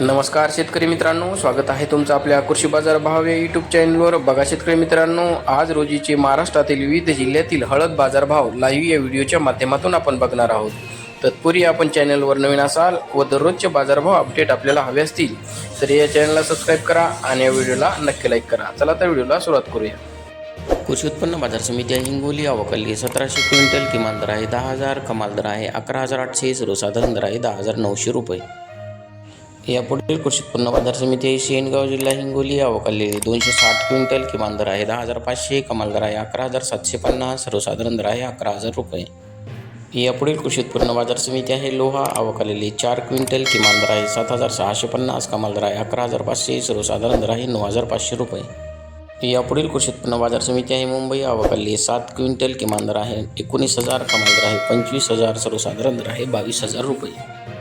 नमस्कार शेतकरी मित्रांनो स्वागत आहे तुमचं आपल्या कृषी बाजार भाव या यूट्यूब चॅनलवर बघा शेतकरी मित्रांनो आज रोजीचे महाराष्ट्रातील विविध जिल्ह्यातील हळद बाजारभाव लाईव्ह या व्हिडिओच्या माध्यमातून आपण बघणार आहोत. तत्पूर्वी आपण चॅनलवर नवीन असाल व दररोजचे बाजारभाव अपडेट आपल्याला हवे असतील तर या चॅनलला सबस्क्राईब करा आणि या व्हिडिओला नक्की लाईक करा. चला तर व्हिडिओला सुरुवात करूया. कृषी उत्पन्न बाजार समिती आहे हिंगोली अवकल्ली सतराशे क्विंटल किमान दर आहे दहा हजार कमाल दर आहे अकरा हजार आठशे सर्वसाधारण दर आहे दहा हजार नऊशे रुपये. यापुढील कृषी उत्पन्न बाजार समिती आहे. शेनगाव जिल्हा हिंगोली अवकालेली दोनशे साठ क्विंटल किमान दर आहे. दहा हजार पाचशे कमाल दर आहे. अकरा हजार सातशे पन्नास सर्वसाधारण दर आहे. अकरा हजार रुपये. यापुढील कृषी उत्पन्न बाजार समिती आहे. लोहा अवकालेली चार क्विंटल किमान दर आहे. सात हजार सहाशे पन्नास कमाल दर आहे. अकरा हजार पाचशे सर्वसाधारण दर आहे. नऊ हजार पाचशे रुपये. यापुढील कृषी उत्पन्न बाजार समिती आहे. मुंबई अवकालेली सात क्विंटल किमान दर आहे. एकोणीस हजार कमाल दर आहे. पंचवीस हजार सर्वसाधारण दर आहे. बावीस हजार रुपये.